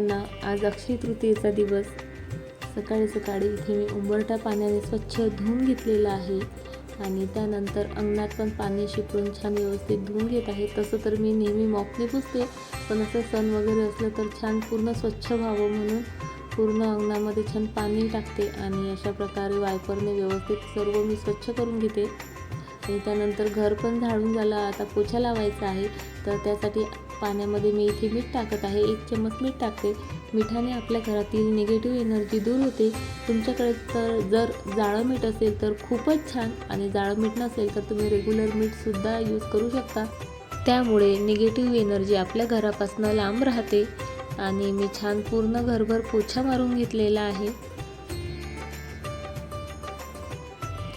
सर्वांना आज अक्षय तृतीयेचा दिवस. सकाळी सकाळी इथे मी उंबरठा पाण्याने स्वच्छ धुवून घेतलेलं आहे आणि त्यानंतर अंगणात पण पाणी शिपडून छान व्यवस्थित धुवून घेत आहे. तसं तर मी नेहमी मॉपने पुसते पण असं सण वगैरे असलं तर छान पूर्ण स्वच्छ व्हावं म्हणून पूर्ण अंगणामध्ये छान पाणी टाकते आणि अशा प्रकारे वायपरने व्यवस्थित सर्व मी स्वच्छ करून घेते. आणि त्यानंतर घर पण झाडून झालं. आता पोछा लावायचा आहे. तर त्यासाठी पाण्यामध्ये मी इथे मीठ टाकत आहे. एक चम्मच मीठ टाकते. मिठाने आपल्या घरातील निगेटिव्ह एनर्जी दूर होते. तुमच्याकडे तर जर जाळं मीठ असेल तर खूपच छान आणि जाळं मीठ नसेल तर तुम्ही रेग्युलर मीठसुद्धा यूज करू शकता. त्यामुळे निगेटिव्ह एनर्जी आपल्या घरापासून लांब राहते आणि मी छान पूर्ण घरभर पोछा मारून घेतलेला आहे.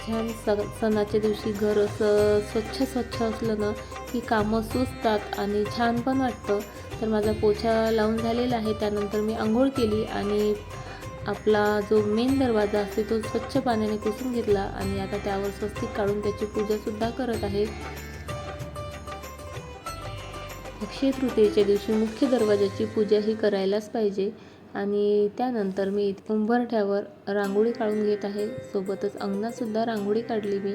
छान स सणाच्या दिवशी घर असं स्वच्छ स्वच्छ असलं ना की कामं सुचतात आणि छान पण वाटतं. तर माझा पोछा लावून झालेला आहे. त्यानंतर मी आंघोळ केली आणि आपला जो मेन दरवाजा असते तो स्वच्छ पाण्याने पुसून घेतला आणि आता त्यावर स्वस्तिक काढून त्याची पूजासुद्धा करत आहे. अक्षय तृतीयेच्या दिवशी मुख्य दरवाजाची पूजा ही करायलाच पाहिजे. आणि त्यानंतर मी उंबरठ्यावर रांगोळी काढून घेत आहे. सोबतच अंगणातसुद्धा रांगोळी काढली मी.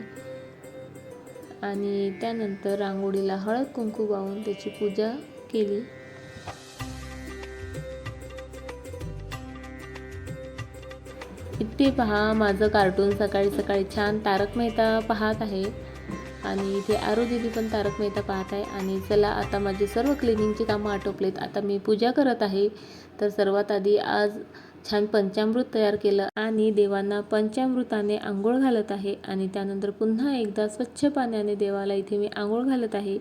आणि त्यानंतर रांगोळीला हळद कुंकू वाहून त्याची पूजा केली. इथे पहा माझं कार्टून सकाळी सकाळी छान तारक मेहता पाहत आहे. आणि इथे आरो दीदी पण तारक मेहता पाहत आहे. आणि चला आता माझे सर्व क्लिनिंगची कामं आटोपलेत. आता मी पूजा करत आहे. तर सर्वात आधी आज छान पंचामृत तयार केलं आणि देवांना पंचामृताने आंघोळ घालत आहे. आणि त्यानंतर पुन्हा एकदा स्वच्छ पाण्याने देवाला इथे मी आंघोळ घालत आहे.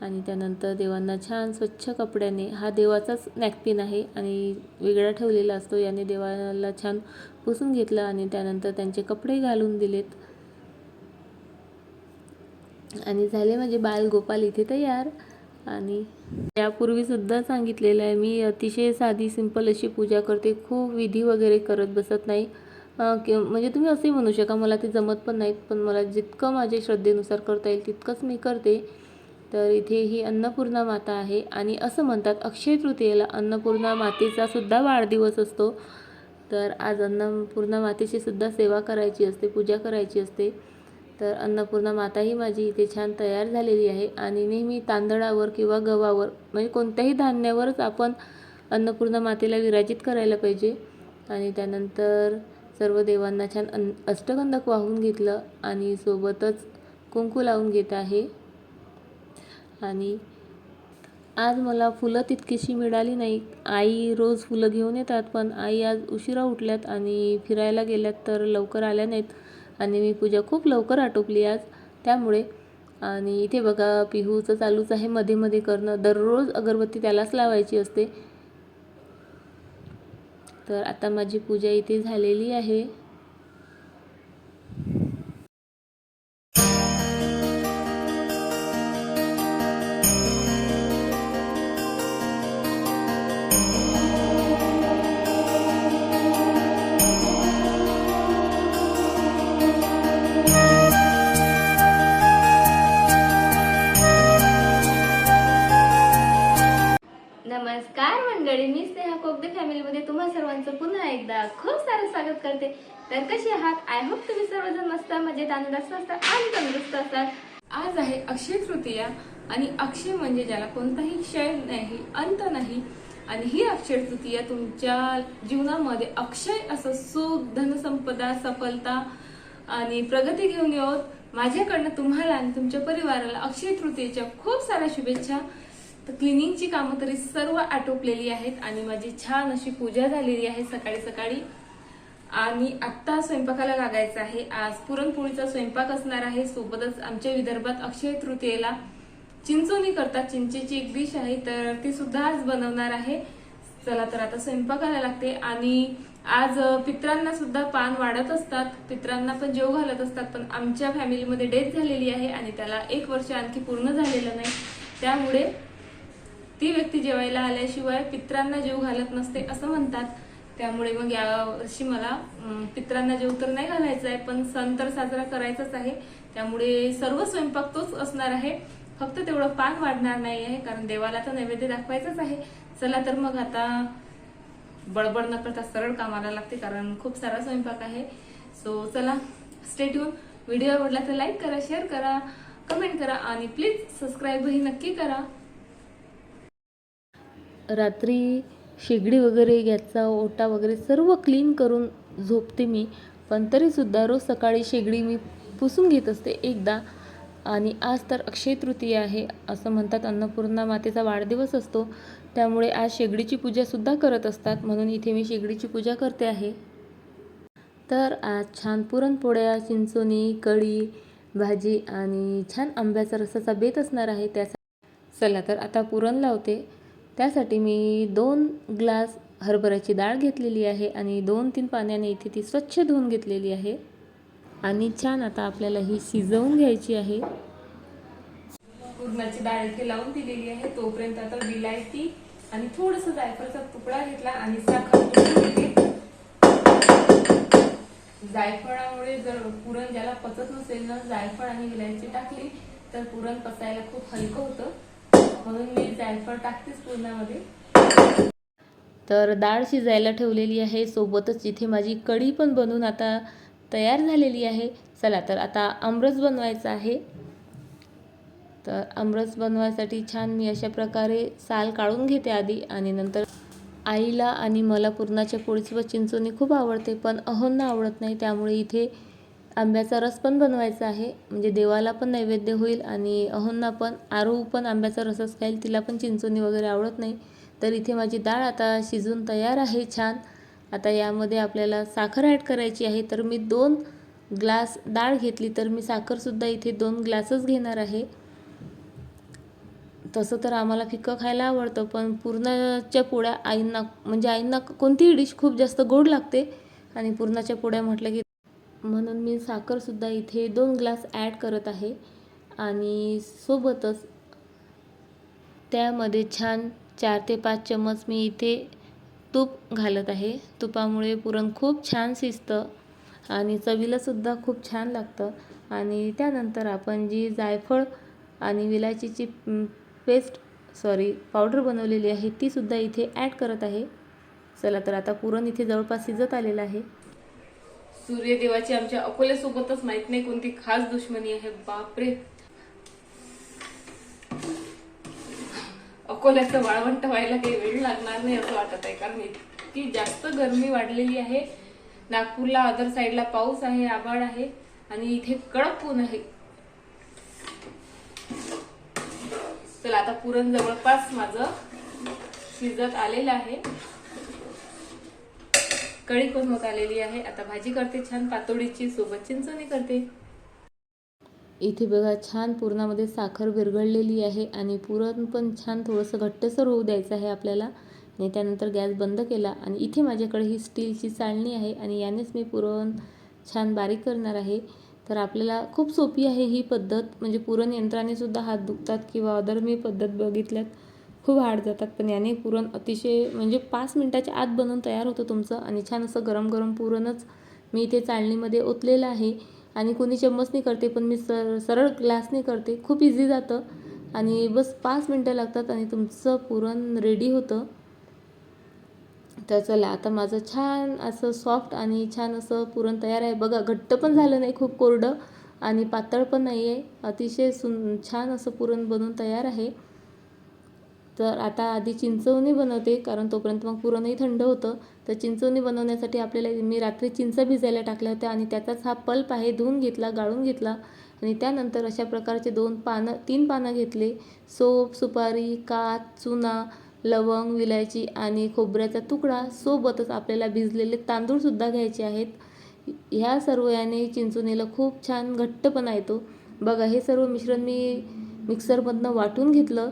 आणि त्यानंतर देवांना छान स्वच्छ कपड्याने हा देवाचाच नॅपकिन आहे आणि वेगळा ठेवलेला असतो. याने देवाला छान पुसून घेतलं आणि त्यानंतर त्यांचे कपडे घालून दिलेत. आणि झाले माझे बाल गोपाल इथे तयार. आणि यापूर्वीसुद्धा सांगितलेलं आहे मी अतिशय साधी सिंपल अशी पूजा करते. खूप विधी वगैरे करत बसत नाही. कि म्हणजे तुम्ही असंही म्हणू शका मला ते जमत पण नाहीत पण मला जितकं माझ्या श्रद्धेनुसार करता येईल तितकंच मी करते. तर इथे ही अन्नपूर्णा माता आहे. आणि असं म्हणतात अक्षय तृतीयेला अन्नपूर्णा मातेचा सुद्धा वाढदिवस असतो. तर आज अन्नपूर्णा मातेची सुद्धा सेवा करायची असते पूजा करायची असते. तर अन्नपूर्णा माता ही माझी इथे छान तयार झालेली आहे. आणि नेहमी तांदळावर किंवा गव्हावर म्हणजे कोणत्याही धान्यावरच आपण अन्नपूर्णा मातेला विराजित करायला पाहिजे. आणि त्यानंतर सर्व देवांना छान अन अष्टगंधक वाहून घेतलं आणि सोबतच कुंकू लावून घेत आहे. आणि आज मला फुलं तितकीशी मिळाली नाही आई रोज फुलं घेऊन येतात पण आई आज उशिरा उठल्यात आणि फिरायला गेल्यात तर लवकर आल्या नाहीत. आणि मी पूजा खूप लवकर आटोपली आज. त्यामुळे आणि इथे बघा पिहूचं चालूच आहे मध्ये मध्ये करणं. दररोज अगरबत्ती त्यालाच लावायची असते. तर आता माझी पूजा इथे झालेली आहे. कोगदे तुम्हा सर्वांचं पुन्हा एकदा खूप सारं स्वागत करते. तर कशी आहात? आय होप तुम्ही सर्वजण मस्त मजेत आनंदास्त असतात आणि तंदुरुस्त असतात आज आहे अक्षय तृतीया आणि अक्षय म्हणजे ज्याला कोणताही क्षय नाही अंत नाही. आणि ही अक्षय तृतीया तुमच्या जीवनामध्ये अक्षय असं सुख धनसंपदा सफलता आणि प्रगती घेऊन येऊत माझ्याकडनं तुम्हाला आणि तुमच्या परिवाराला अक्षय तृतीयेच्या खूप साऱ्या शुभेच्छा. तर क्लिनिंगची कामं तरी सर्व आटोपलेली आहेत आणि माझी छान अशी पूजा झालेली आहे सकाळी सकाळी. आणि आत्ता स्वयंपाकाला लागायचं आहे. आज पुरणपोळीचा स्वयंपाक असणार आहे. सोबतच आमच्या विदर्भात अक्षय तृतीयेला चिंचोली करतात. चिंचेची एक डिश आहे तर ती सुद्धा आज बनवणार आहे. चला तर आता स्वयंपाकाला लागते. आणि आज पित्रांना सुद्धा पान वाढत असतात. पित्रांना पण जेव घालत असतात पण आमच्या फॅमिलीमध्ये डेथ झालेली आहे आणि त्याला एक वर्ष आणखी पूर्ण झालेलं नाही. त्यामुळे ती व्यक्ती जेवायला आल्याशिवाय पित्रांना जीव घालत नसते असं म्हणतात. त्यामुळे मग या वर्षी मला पित्रांना जेव तर नाही घालायचा आहे पण सण तर साजरा करायचाच आहे. त्यामुळे सर्व स्वयंपाक तोच असणार आहे. फक्त तेवढं पान वाढणार नाही आहे कारण देवाला तर नैवेद्य दाखवायचंच आहे. चला तर मग आता बडबड न करता सरळ कामाला लागते कारण खूप सारा स्वयंपाक आहे. सो चला स्टेट येऊन व्हिडिओ आवडला तर लाईक करा शेअर करा कमेंट करा आणि प्लीज सबस्क्राईबही नक्की करा. रात्री शेगडी वगैरे घ्यायचा ओटा वगैरे सर्व क्लीन करून झोपते मी. पण तरीसुद्धा रोज सकाळी शेगडी मी पुसून घेत असते एकदा. आणि आज तर अक्षय तृतीया आहे असं म्हणतात अन्नपूर्णा मातेचा वाढदिवस असतो. त्यामुळे आज शेगडीची पूजासुद्धा करत असतात म्हणून इथे मी शेगडीची पूजा करते आहे. तर आज छान पुरणपोळ्या चिंचोनी कढी भाजी आणि छान आंब्याचा रसाचा बेत असणार आहे त्याचा चला तर आता पुरण लावते. त्यासाठी मी दोन ग्लास हरभऱ्याची डाळ घेतलेली आहे आणि दोन तीन पाण्याने इथे ती स्वच्छ धुवून घेतलेली आहे. आणि छान आता आपल्याला ही शिजवून घ्यायची आहे. पुरणाची डाळ इथे लावून दिलेली आहे. तोपर्यंत आता विलायती आणि थोडस जायफळचा तुकडा घेतला आणि साखर जायफळामुळे जर पुरण ज्याला पचत नसेल ना जायफळ आणि विलायची टाकली तर पुरण पचायला खूप हलकं होतं. म्हणून मी जायफळ टाकतेच पुरणामध्ये. तर डाळ शिजायला ठेवलेली आहे. सोबतच इथे माझी कढी पण बनवून आता तयार झालेली आहे. चला तर आता आमरस बनवायचा आहे. तर आमरस बनवायसाठी छान मी अशा प्रकारे साल काढून घेते आधी आणि नंतर आईला आणि मला पुरणाच्या पोळीसोबत चिंचोणी खूप आवडते पण अहोंना आवडत नाही. त्यामुळे इथे आंब्याचा रस पण बनवायचा आहे. म्हणजे देवाला पण नैवेद्य होईल आणि अहोंना पण आरू पण आंब्याचा रसच खाईल तिला पण चिंचोणी वगैरे आवडत नाही. तर इथे माझी डाळ आता शिजून तयार आहे छान. आता यामध्ये आपल्याला साखर ॲड करायची आहे. तर मी दोन ग्लास डाळ घेतली. तर मी साखरसुद्धा इथे दोन ग्लासच घेणार आहे. तसं तर आम्हाला फिक्कं खायला आवडतं पण पुरणाच्या पोळ्या आईंना म्हणजे आईंना कोणतीही डिश खूप जास्त गोड लागते. आणि पुरणाच्या पोळ्या म्हटलं की म्हणून मी साखरसुद्धा इथे दोन ग्लास ॲड करत आहे. आणि सोबतच त्यामध्ये छान चार ते पाच चम्मच मी इथे तूप घालत आहे. तुपामुळे पुरण खूप छान शिजतं आणि चवीलासुद्धा खूप छान लागतं. आणि त्यानंतर आपण जी जायफळ आणि विलायचीची पेस्ट सॉरी पावडर बनवलेली आहे तीसुद्धा इथे ॲड करत आहे. चला तर आता पुरण इथे जवळपास शिजत आलेलं आहे. सूर्यदेवाची आमच्या अकोल्यासोबतच माहीत नाही कोणती खास दुश्मनी आहे. बापरे. अकोल्याचं वाळवंट व्हायला काही वेळ लागणार नाही असं वाटत आहे. कारण इतकी जास्त गरमी वाढलेली आहे. नागपूरला अदर साईडला पाऊस आहे आभाळ आहे आणि इथे कडक ऊन आहे. चला आता पुरण जवळपास माझं शिजत आलेलं आहे. कढी पण होत आलेली आहे. आता भाजी करते छान पातोडीची सोबत चिंचणी करते. इथे बघा छान पुरणामध्ये साखर विरघळलेली आहे आणि पुरण पण छान थोडंसं घट्टसर होऊ द्यायचं आहे आपल्याला. आणि त्यानंतर गॅस बंद केला आणि इथे माझ्याकडे ही स्टीलची चाळणी आहे आणि यानेच मी पुरण छान बारीक करणार आहे. तर आपल्याला खूप सोपी आहे ही पद्धत. म्हणजे पुरण यंत्राने सुद्धा हात दुखतात किंवा अदर मी पद्धत बघितल्यात. खूप हार्ड जातात पण याने पुरण अतिशय म्हणजे पाच मिनटाच्या आत बनवून तयार होतं तुमचं आणि छान असं गरम गरम पुरणच मी इथे चाळणीमध्ये ओतलेलं आहे. आणि कोणी चम्मचने करते पण मी सर सरळ ग्लासने करते. खूप इझी जातं. आणि बस पाच मिनटं लागतात आणि तुमचं पुरण रेडी होतं. तर चला आता माझं छान असं सॉफ्ट आणि छान असं पुरण तयार आहे. बघा घट्ट पण झालं नाही खूप कोरडं आणि पातळ पण नाही आहे अतिशय सुन छान असं पुरण बनवून तयार आहे. तर आता आधी चिंचवणी बनवते कारण तोपर्यंत मग पुरणही थंड होतं. तर चिंचवणी बनवण्यासाठी आपल्याला मी रात्री चिंच भिजायला टाकल्या होत्या आणि त्याचाच हा पल्प आहे धुवून घेतला गाळून घेतला. आणि त्यानंतर अशा प्रकारचे दोन पानं तीन पानं घेतले. सोप सुपारी कात चुना लवंग विलायची आणि खोबऱ्याचा तुकडा. सोबतच आपल्याला भिजलेले तांदूळसुद्धा घ्यायचे आहेत. ह्या सर्व याने चिंचुणीला खूप छान घट्टपणा येतो. बघा हे सर्व मिश्रण मी मिक्सरमधनं वाटून घेतलं.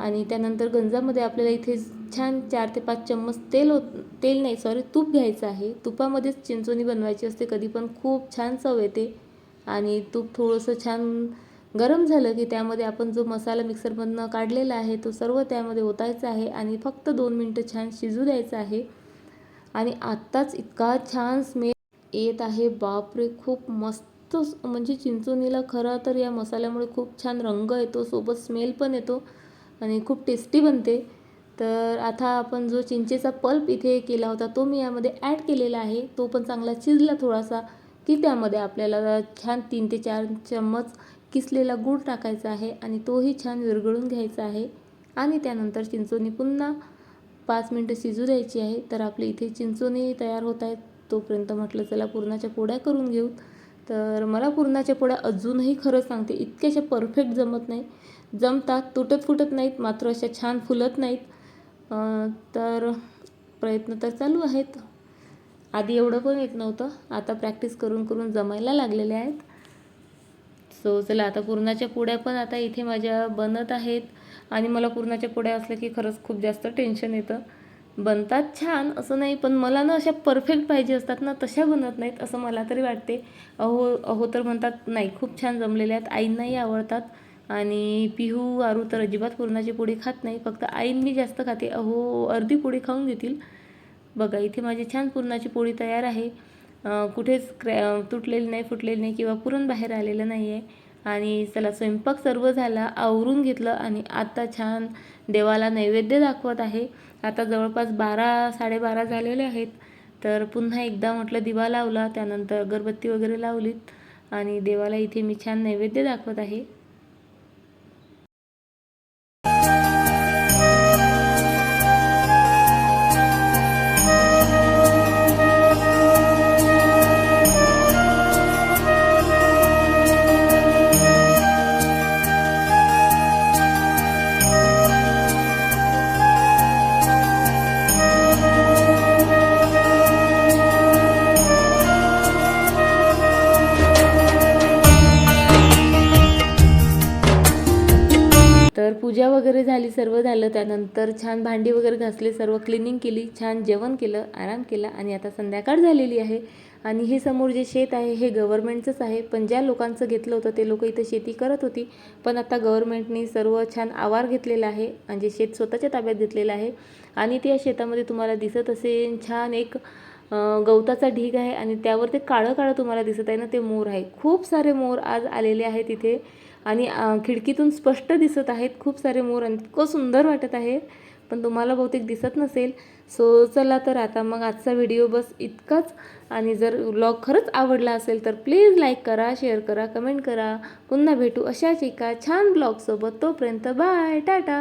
आणि त्यानंतर गंजामध्ये आपल्याला इथे छान चार ते पाच चम्मच तेल होत तेल नाही सॉरी तूप घ्यायचं आहे. तुपामध्येच चिंचोणी बनवायची असते कधी पण खूप छान चव येते. आणि तूप थोडंसं छान गरम झालं की त्यामध्ये आपण जो मसाला मिक्सरमधनं काढलेला आहे तो सर्व त्यामध्ये ओतायचा आहे आणि फक्त दोन मिनटं छान शिजू द्यायचं आहे. आणि आत्ताच इतका छान स्मेल येत आहे. बापरे खूप मस्त मस्त म्हणजे चिंचोनीला खरा तर या मसाल्यामुळे खूप छान रंग येतो सोबत स्मेल पण येतो. आणि खूप टेस्टी बनते. तर आता आपण जो चिंचेचा पल्प इथे केला होता तो मी यामध्ये ॲड केलेला आहे. तो पण चांगला शिजला थोडासा की त्यामध्ये आपल्याला छान तीन ते चार चम्मच किसलेला गूळ टाकायचा आहे आणि तोही छान विरघळून घ्यायचा आहे. आणि त्यानंतर चिंचोनी पुन्हा पाच मिनटं शिजू द्यायची आहे. तर आपले इथे चिंचोनी तयार होत आहेत. तोपर्यंत म्हटलं चला पुरणाच्या पोळ्या करून घेऊ. तर मला पुरणाच्या पोळ्या अजूनही खरं सांगते इतक्याशा परफेक्ट जमत नाही. जमतात तुटत फुटत नाहीत मात्र अशा छान फुलत नाहीत. तर प्रयत्न तर चालू आहेत. आधी एवढं पण येत नव्हतं. आता प्रॅक्टिस करून करून जमायला लागलेले आहेत. सो चला आता पुरणाच्या पोळ्या पण आता इथे माझ्या बनत आहेत. आणि मला पुरणाच्या पोळ्या असल्या की खरंच खूप जास्त टेन्शन येतं. बनतात छान असं नाही पण मला ना अशा परफेक्ट पाहिजे असतात ना तशा बनत नाहीत असं मला तरी वाटते. अहो अहो तर म्हणतात नाही खूप छान जमलेल्या आहेत. आईंनाही आवडतात. आणि पिहू आरू तर अजिबात पुरणाची पोळी खात नाही. फक्त आईन मी जास्त खाते. अहो अर्धी पोळी खाऊन घेतील बघा इथे माझी छान पुरणाची पोळी तयार आहे. कुठेच क्रॅ तुटलेली नाही फुटलेली नाही किंवा पुरण बाहेर आलेलं नाही आहे आणि चला स्वयंपाक सर्व झाला आवरून घेतलं आणि आता छान देवाला नैवेद्य दाखवत आहे. आता जवळपास बारा साडेबारा झालेले आहेत. तर पुन्हा एकदा म्हटलं दिवा लावला. त्यानंतर अगरबत्ती वगैरे लावलीत. आणि देवाला इथे मी छान नैवेद्य दाखवत आहे. तर पूजा वगैरे झाली सर्व झालं. त्यानंतर छान भांडी वगैरे घासली सर्व क्लिनिंग केली छान जेवण केलं आराम केला आणि आता संध्याकाळ झालेली आहे. आणि हे समोर जे शेत आहे हे गव्हर्मेंटचंच आहे. पण ज्या लोकांचं घेतलं होतं ते लोक इथं शेती करत होती. पण आता गव्हर्मेंटनी सर्व छान आवार घेतलेला आहे. म्हणजे शेत स्वतःच्या ताब्यात घेतलेलं आहे. आणि त्या शेतामध्ये तुम्हाला दिसत असेल छान एक गवताचा ढीग आहे. आणि त्यावर ते काळं काळं तुम्हाला दिसत आहे ना ते मोर आहे. खूप सारे मोर आज आलेले आहेत तिथे आणि खिडकीतून स्पष्ट दिसत आहेत. खूप सारे मोर आणि इतकं सुंदर वाटत आहे. पण तुम्हाला बहुतेक दिसत नसेल. सो चला तर आता मग आजचा व्हिडिओ बस इतकाच. आणि जर व्लॉग खरंच आवडला असेल तर प्लीज लाईक करा शेअर करा कमेंट करा. पुन्हा भेटू अशाच एका छान ब्लॉगसोबत. तोपर्यंत बाय टाटा.